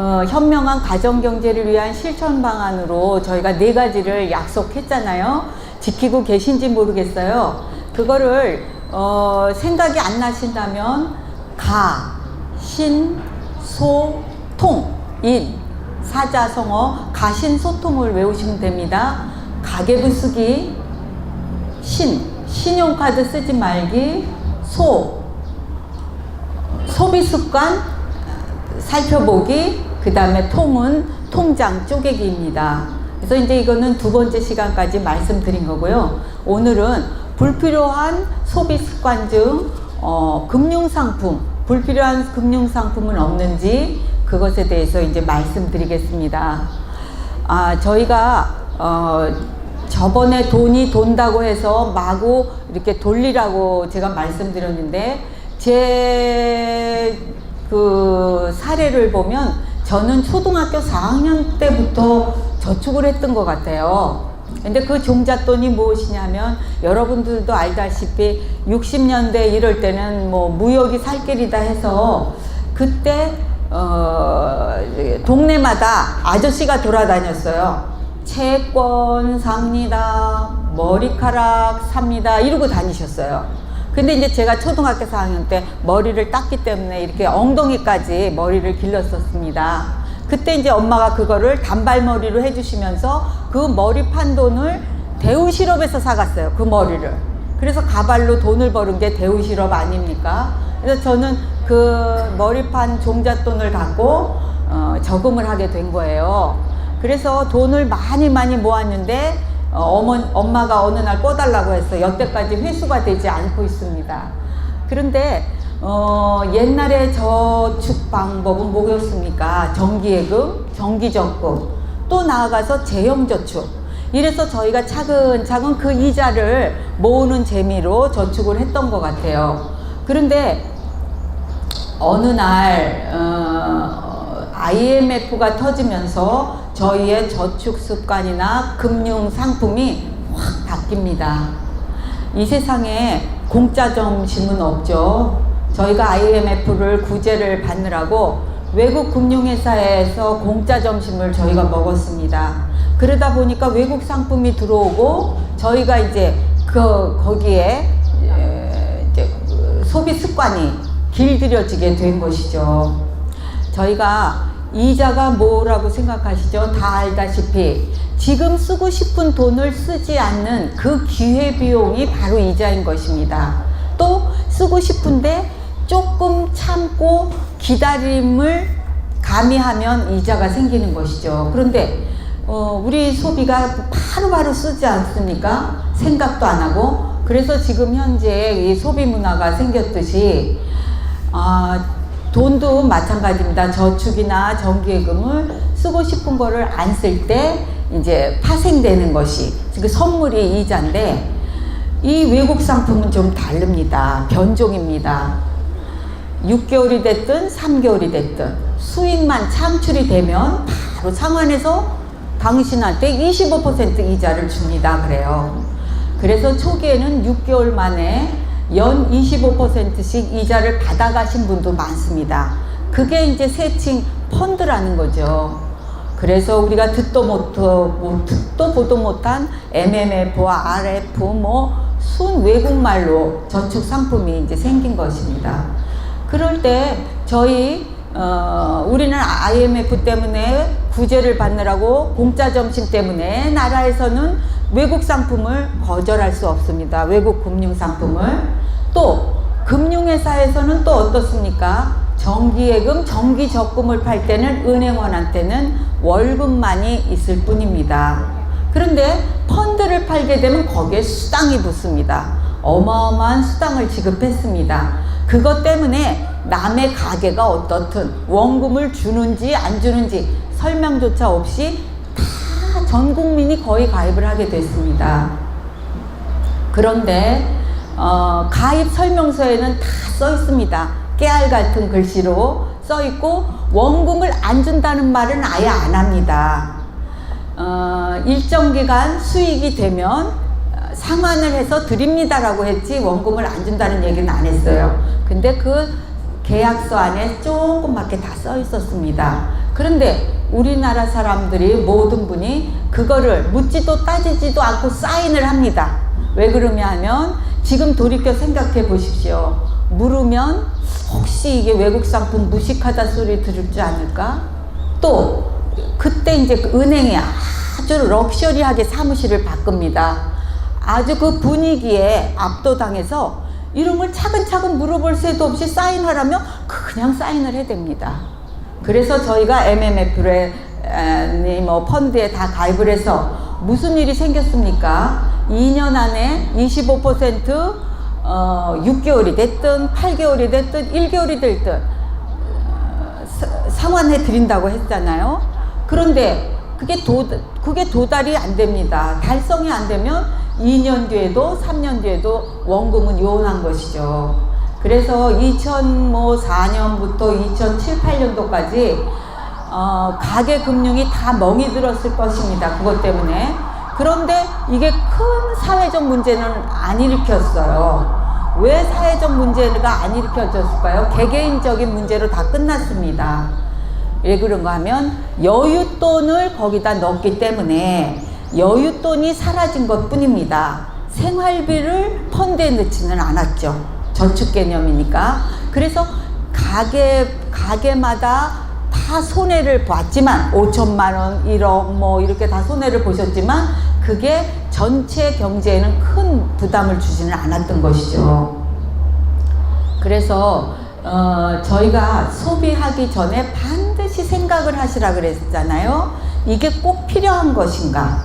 어, 현명한 가정경제를 위한 실천 방안으로 저희가 네 가지를 약속했잖아요. 지키고 계신지 모르겠어요. 그거를 어, 생각이 안 나신다면 가, 신, 소, 통, 인, 사자성어, 가신 소통을 외우시면 됩니다. 가계부 쓰기, 신, 신용카드 쓰지 말기, 소, 소비 습관 살펴보기, 그 다음에 통은 통장 쪼개기입니다. 그래서 이제 이거는 두 번째 시간까지 말씀드린 거고요. 오늘은 불필요한 소비 습관 중 어, 금융상품, 불필요한 금융상품은 없는지 그것에 대해서 이제 말씀드리겠습니다. 아, 저희가 어, 저번에 돈이 돈다고 해서 마구 이렇게 돌리라고 제가 말씀드렸는데 제 그 사례를 보면 저는 초등학교 4학년 때부터 저축을 했던 것 같아요. 근데 그 종잣돈이 무엇이냐면 여러분들도 알다시피 60년대 이럴 때는 뭐 무역이 살 길이다 해서 그때 어 동네마다 아저씨가 돌아다녔어요. 채권 삽니다. 머리카락 삽니다. 이러고 다니셨어요. 근데 이제 제가 초등학교 4학년 때 머리를 땄기 때문에 이렇게 엉덩이까지 머리를 길렀었습니다. 그때 이제 엄마가 그거를 단발머리로 해주시면서 그 머리 판 돈을 대우실업에서 사갔어요. 그 머리를. 그래서 가발로 돈을 버는 게 대우실업 아닙니까? 그래서 저는 그 머리판 종잣돈을 갖고 어, 저금을 하게 된 거예요. 그래서 돈을 많이 많이 모았는데 어, 어머, 엄마가 어느 날 꺼달라고 해서 여태까지 회수가 되지 않고 있습니다. 그런데 어, 옛날에 저축 방법은 뭐였습니까? 정기예금, 정기적금, 또 나아가서 재형저축. 이래서 저희가 차근차근 그 이자를 모으는 재미로 저축을 했던 것 같아요. 그런데 어느 날 어, IMF가 터지면서 저희의 저축 습관이나 금융 상품이 확 바뀝니다. 이 세상에 공짜 점심은 없죠. 저희가 IMF를 구제를 받느라고 외국 금융회사에서 공짜 점심을 저희가 먹었습니다. 그러다 보니까 외국 상품이 들어오고 저희가 이제 그 거기에 에, 이제 그 소비 습관이 길들여지게 된 것이죠. 저희가 이자가 뭐라고 생각하시죠? 다 알다시피 지금 쓰고 싶은 돈을 쓰지 않는 그 기회비용이 바로 이자인 것입니다. 또 쓰고 싶은데 조금 참고 기다림을 가미하면 이자가 생기는 것이죠. 그런데 어, 우리 소비가 바로바로 쓰지 않습니까? 생각도 안 하고 그래서 지금 현재 이 소비 문화가 생겼듯이 아, 돈도 마찬가지입니다. 저축이나 정기예금을 쓰고 싶은 거를 안 쓸 때 이제 파생되는 것이 그 선물이 이자인데 이 외국 상품은 좀 다릅니다. 변종입니다. 6개월이 됐든 3개월이 됐든 수익만 창출이 되면 바로 상환해서 당신한테 25% 이자를 줍니다. 그래요. 그래서 초기에는 6개월 만에 연 25%씩 이자를 받아가신 분도 많습니다. 그게 이제 세칭 펀드라는 거죠. 그래서 우리가 듣도 못, 뭐, 듣도 보도 못한 MMF와 RF, 뭐, 순 외국말로 저축 상품이 이제 생긴 것입니다. 그럴 때 저희, 어, 우리는 IMF 때문에 구제를 받느라고 공짜 점심 때문에 나라에서는 외국 상품을 거절할 수 없습니다. 외국 금융 상품을. 또 금융회사에서는 또 어떻습니까? 정기예금, 정기적금을 팔 때는 은행원한테는 월급만이 있을 뿐입니다. 그런데 펀드를 팔게 되면 거기에 수당이 붙습니다. 어마어마한 수당을 지급했습니다. 그것 때문에 남의 가게가 어떻든 원금을 주는지 안 주는지 설명조차 없이 다 전 국민이 거의 가입을 하게 됐습니다. 그런데 어, 가입 설명서에는 다 써 있습니다. 깨알 같은 글씨로 써 있고 원금을 안 준다는 말은 아예 안 합니다. 어, 일정 기간 수익이 되면 어, 상환을 해서 드립니다라고 했지 원금을 안 준다는 얘기는 안 했어요. 근데 그 계약서 안에 조금밖에 다 써 있었습니다. 그런데 우리나라 사람들이 모든 분이 그거를 묻지도 따지지도 않고 사인을 합니다. 왜 그러냐 하면 지금 돌이켜 생각해 보십시오. 물으면 혹시 이게 외국 상품 무식하다 소리 들을 줄 않을까? 또 그때 이제 그 은행에 아주 럭셔리하게 사무실을 바꿉니다. 아주 그 분위기에 압도당해서 이런 걸 차근차근 물어볼 새도 없이 사인하라면 그냥 사인을 해댑니다. 그래서 저희가 MMF에 뭐 펀드에 다 가입을 해서 무슨 일이 생겼습니까? 2년 안에 25% 어, 6개월이 됐든 8개월이 됐든 1개월이 됐든 상환해 드린다고 했잖아요. 그런데 그게 도 그게 도달이 안 됩니다. 달성이 안 되면 2년 뒤에도 3년 뒤에도 원금은 요원한 것이죠. 그래서 2004년부터 2007, 8년도까지 어, 가계 금융이 다 멍이 들었을 것입니다. 그것 때문에. 그런데 이게 큰 사회적 문제는 안 일으켰어요. 왜 사회적 문제가 안 일으켜졌을까요? 개개인적인 문제로 다 끝났습니다. 왜 그런가 하면 여윳돈을 거기다 넣었기 때문에 여윳돈이 사라진 것 뿐입니다. 생활비를 펀드에 넣지는 않았죠. 저축 개념이니까. 그래서 가게, 가게마다 다 손해를 봤지만 5천만 원, 1억 뭐 이렇게 다 손해를 보셨지만 그게 전체 경제에는 큰 부담을 주지는 않았던 것이죠. 그래서 어, 저희가 소비하기 전에 반드시 생각을 하시라 그랬잖아요. 이게 꼭 필요한 것인가?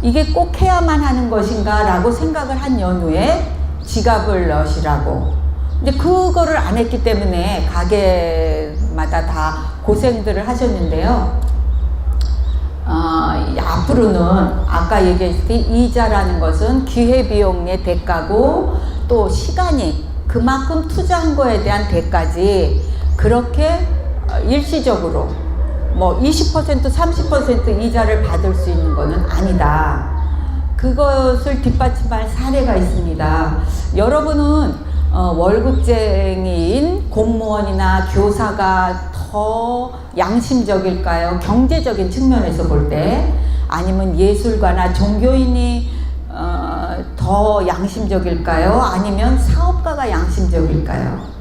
이게 꼭 해야만 하는 것인가? 라고 생각을 한 연후에 지갑을 넣으시라고. 근데 그거를 안 했기 때문에 가게마다 다 고생들을 하셨는데요. 어, 이 앞으로는 아까 얘기했듯이 이자라는 것은 기회비용의 대가고 또 시간이 그만큼 투자한 거에 대한 대가지 그렇게 어, 일시적으로 뭐 20% 30% 이자를 받을 수 있는 거는 아니다. 그것을 뒷받침할 사례가 있습니다. 여러분은 어, 월급쟁이인 공무원이나 교사가 더 양심적일까요? 경제적인 측면에서 볼 때 아니면 예술가나 종교인이 어, 더 양심적일까요? 아니면 사업가가 양심적일까요?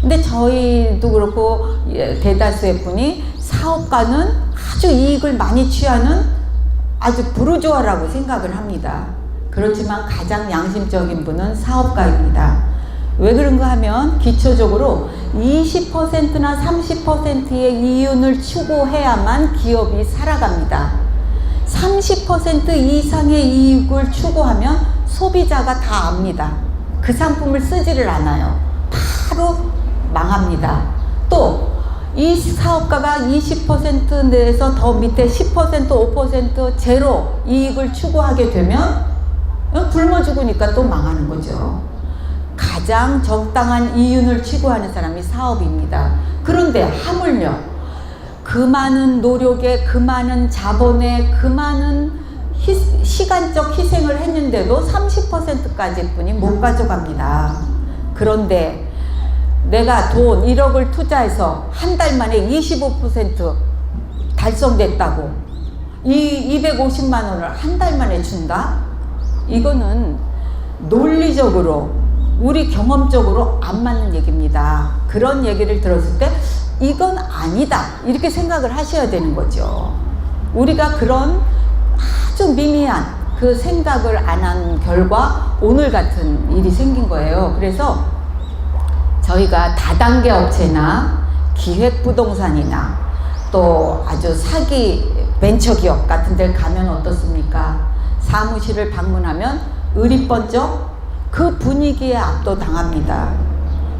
근데 저희도 그렇고 예, 대다수의 분이 사업가는 아주 이익을 많이 취하는 아주 부르주아라고 생각을 합니다. 그렇지만 가장 양심적인 분은 사업가입니다. 왜 그런가 하면 기초적으로 20%나 30%의 이윤을 추구해야만 기업이 살아갑니다. 30% 이상의 이익을 추구하면 소비자가 다 압니다. 그 상품을 쓰지를 않아요. 바로 망합니다. 또 이 사업가가 20% 내에서 더 밑에 10% 5% 제로 이익을 추구하게 되면 굶어 죽으니까 또 망하는 거죠. 가장 적당한 이윤을 추구하는 사람이 사업입니다. 그런데 하물며 그 많은 노력에 그 많은 자본에 그 많은 희, 시간적 희생을 했는데도 30%까지 뿐이 못 가져갑니다. 그런데 내가 돈 1억을 투자해서 한 달 만에 25% 달성됐다고 이 250만 원을 한 달 만에 준다? 이거는 논리적으로 우리 경험적으로 안 맞는 얘기입니다. 그런 얘기를 들었을 때 이건 아니다. 이렇게 생각을 하셔야 되는 거죠. 우리가 그런 아주 미미한 그 생각을 안 한 결과 오늘 같은 일이 생긴 거예요. 그래서 저희가 다단계 업체나 기획부동산이나 또 아주 사기 벤처기업 같은 데 가면 어떻습니까? 사무실을 방문하면 의리 번쩍 그 분위기에 압도당합니다.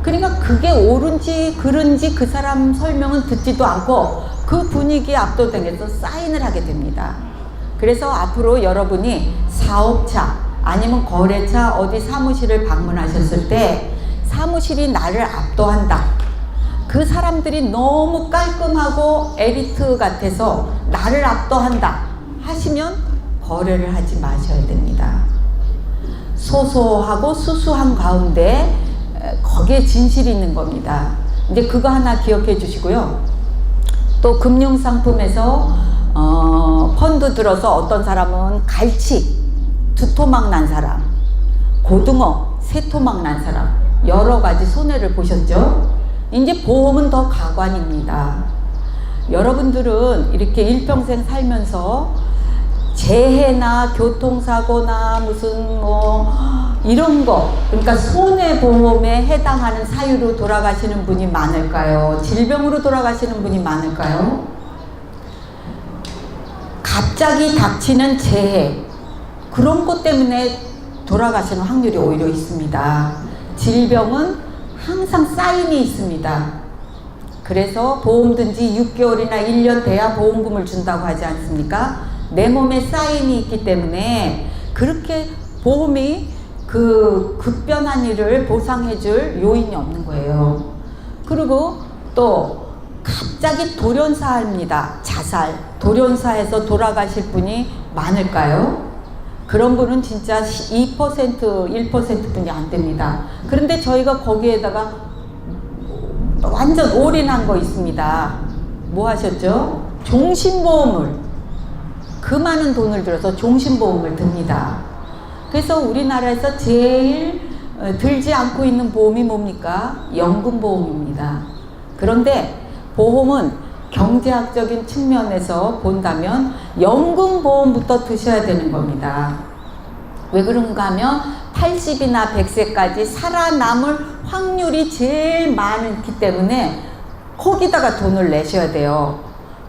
그러니까 그게 옳은지 그른지 그 사람 설명은 듣지도 않고 그 분위기에 압도당해서 사인을 하게 됩니다. 그래서 앞으로 여러분이 사업차 아니면 거래차 어디 사무실을 방문하셨을 때 사무실이 나를 압도한다. 그 사람들이 너무 깔끔하고 에리트 같아서 나를 압도한다 하시면 거래를 하지 마셔야 됩니다. 소소하고 수수한 가운데 에, 거기에 진실이 있는 겁니다. 이제 그거 하나 기억해 주시고요. 또 금융상품에서 어, 펀드 들어서 어떤 사람은 갈치 두 토막 난 사람, 고등어 세 토막 난 사람 여러 가지 손해를 보셨죠? 이제 보험은 더 가관입니다. 여러분들은 이렇게 일평생 살면서 재해나 교통사고나 무슨 뭐 이런 거 그러니까 손해보험에 해당하는 사유로 돌아가시는 분이 많을까요? 질병으로 돌아가시는 분이 많을까요? 갑자기 닥치는 재해 그런 것 때문에 돌아가시는 확률이 오히려 있습니다. 질병은 항상 사인이 있습니다. 그래서 보험 든지 6개월이나 1년 돼야 보험금을 준다고 하지 않습니까? 내 몸에 사인이 있기 때문에 그렇게 보험이 그 급변한 일을 보상해줄 요인이 없는 거예요. 그리고 또 갑자기 돌연사입니다. 자살. 돌연사에서 돌아가실 분이 많을까요? 그런 분은 진짜 2% 1%뿐이 안 됩니다. 그런데 저희가 거기에다가 완전 올인한 거 있습니다. 뭐 하셨죠? 종신보험을 그 많은 돈을 들여서 종신보험을 듭니다. 그래서 우리나라에서 제일 어, 들지 않고 있는 보험이 뭡니까? 연금보험입니다. 그런데 보험은 경제학적인 측면에서 본다면 연금보험부터 드셔야 되는 겁니다. 왜 그런가 하면 80이나 100세까지 살아남을 확률이 제일 많기 때문에 거기다가 돈을 내셔야 돼요.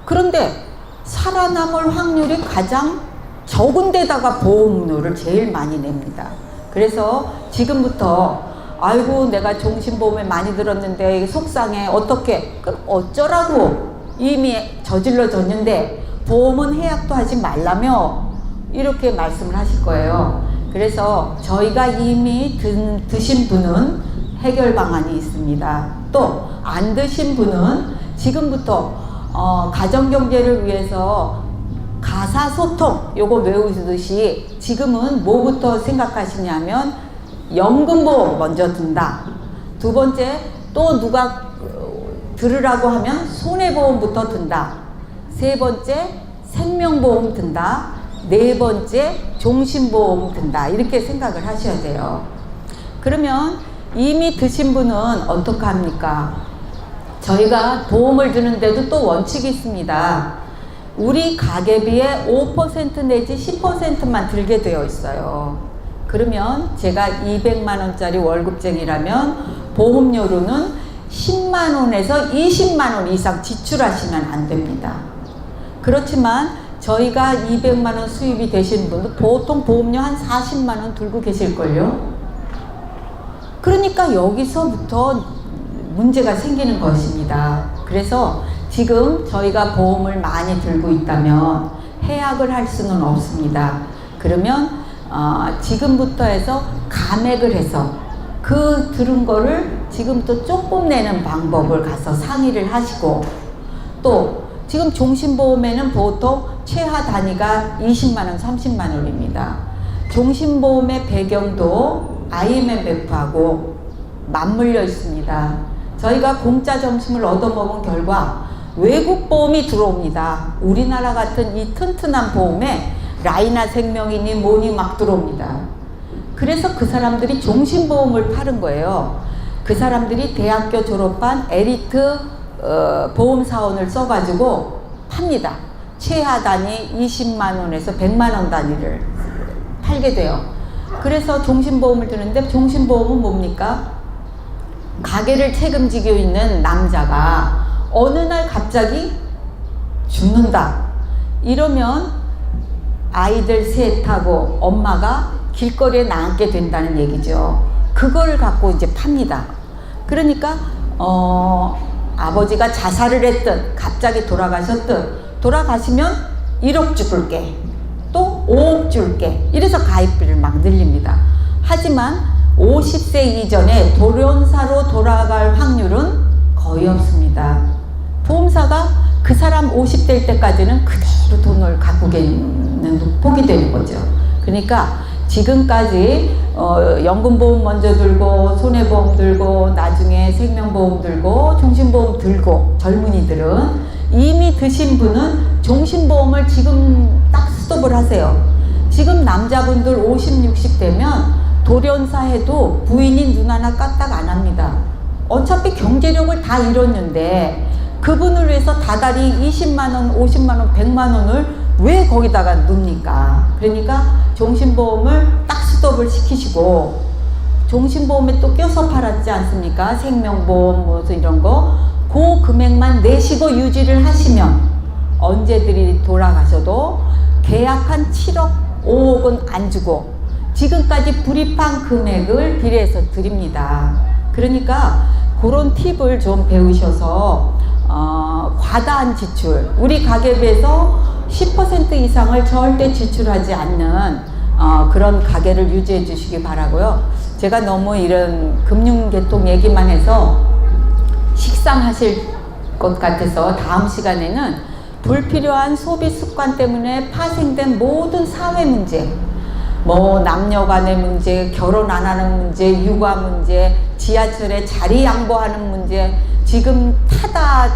그런데 살아남을 확률이 가장 적은 데다가 보험료를 제일 많이 냅니다. 그래서 지금부터 아이고 내가 종신보험에 많이 들었는데 속상해 어떻게 어쩌라고 이미 저질러졌는데 보험은 해약도 하지 말라며 이렇게 말씀을 하실 거예요. 그래서 저희가 이미 든, 드신 분은 해결 방안이 있습니다. 또 안 드신 분은 지금부터 어, 가정 경제를 위해서 가사 소통 요거 외우듯이 지금은 뭐부터 생각하시냐면 연금보험 먼저 든다. 두 번째 또 누가 어, 들으라고 하면 손해보험부터 든다. 세 번째 생명보험 든다. 네 번째 종신보험 든다. 이렇게 생각을 하셔야 돼요. 그러면 이미 드신 분은 어떻게 합니까? 저희가 보험을 드는데도 또 원칙이 있습니다. 우리 가계비의 5% 내지 10%만 들게 되어 있어요. 그러면 제가 200만 원짜리 월급쟁이라면 보험료로는 10만 원에서 20만 원 이상 지출하시면 안 됩니다. 그렇지만 저희가 200만 원 수입이 되신 분도 보통 보험료 한 40만 원 들고 계실걸요. 그러니까 여기서부터 문제가 생기는 것입니다. 그래서 지금 저희가 보험을 많이 들고 있다면 해약을 할 수는 없습니다. 그러면 어, 지금부터 해서 감액을 해서 그 들은 거를 지금부터 조금 내는 방법을 가서 상의를 하시고 또 지금 종신보험에는 보통 최하 단위가 20만원, 30만원입니다. 종신보험의 배경도 IMF하고 맞물려 있습니다. 저희가 공짜 점심을 얻어먹은 결과 외국 보험이 들어옵니다. 우리나라 같은 이 튼튼한 보험에 라이나 생명이니 뭐니 막 들어옵니다. 그래서 그 사람들이 종신보험을 파는 거예요. 그 사람들이 대학교 졸업한 에리트 어, 보험사원을 써가지고 팝니다. 최하 단위 20만 원에서 100만 원 단위를 팔게 돼요. 그래서 종신보험을 드는데 종신보험은 뭡니까? 가게를 책임지고 있는 남자가 어느 날 갑자기 죽는다. 이러면 아이들 셋하고 엄마가 길거리에 나앉게 된다는 얘기죠. 그걸 갖고 이제 팝니다. 그러니까 어, 아버지가 자살을 했든 갑자기 돌아가셨든 돌아가시면 1억 줄게 또 5억 줄게 이래서 가입비를 막 늘립니다. 하지만 50세 이전에 돌연사로 돌아갈 확률은 거의 없습니다. 보험사가 그 사람 50대일 때까지는 그대로 돈을 갖고 계는 폭이 되는 거죠. 그러니까 지금까지 어, 연금보험 먼저 들고 손해보험 들고 나중에 생명보험 들고 종신보험 들고 젊은이들은 이미 드신 분은 종신보험을 지금 딱 스톱을 하세요. 지금 남자분들 50, 60 되면 돌연사 해도 부인이 눈 하나 까딱 안 합니다. 어차피 경제력을 다 잃었는데 그분을 위해서 다달이 20만원, 50만원, 100만원을 왜 거기다가 넣습니까? 그러니까 종신보험을 딱 스톱을 시키시고 종신보험에 또 껴서 팔았지 않습니까? 생명보험 무슨 이런 거. 그 금액만 내시고 유지를 하시면 언제들이 돌아가셔도 계약한 7억, 5억은 안 주고 지금까지 불입한 금액을 비례해서 드립니다. 그러니까 그런 팁을 좀 배우셔서 어, 과다한 지출, 우리 가계부에서 10% 이상을 절대 지출하지 않는 어, 그런 가게를 유지해 주시기 바라고요. 제가 너무 이런 금융계통 얘기만 해서 식상하실 것 같아서 다음 시간에는 불필요한 소비 습관 때문에 파생된 모든 사회 문제, 뭐 남녀 간의 문제, 결혼 안 하는 문제, 육아 문제, 지하철에 자리 양보하는 문제, 지금 타다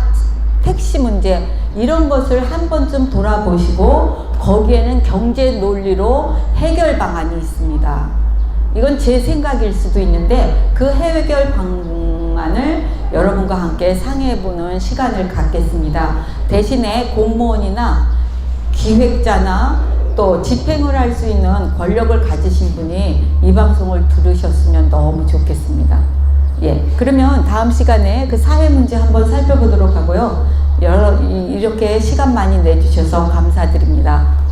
택시 문제 이런 것을 한 번쯤 돌아보시고 거기에는 경제 논리로 해결 방안이 있습니다. 이건 제 생각일 수도 있는데 그 해결 방안을 여러분과 함께 상의해보는 시간을 갖겠습니다. 대신에 공무원이나 기획자나 또 집행을 할 수 있는 권력을 가지신 분이 이 방송을 들으셨으면 너무 좋겠습니다. 예, 그러면 다음 시간에 그 사회 문제 한번 살펴보도록 하고요. 여러, 이- 이렇게 시간 많이 내주셔서 감사드립니다.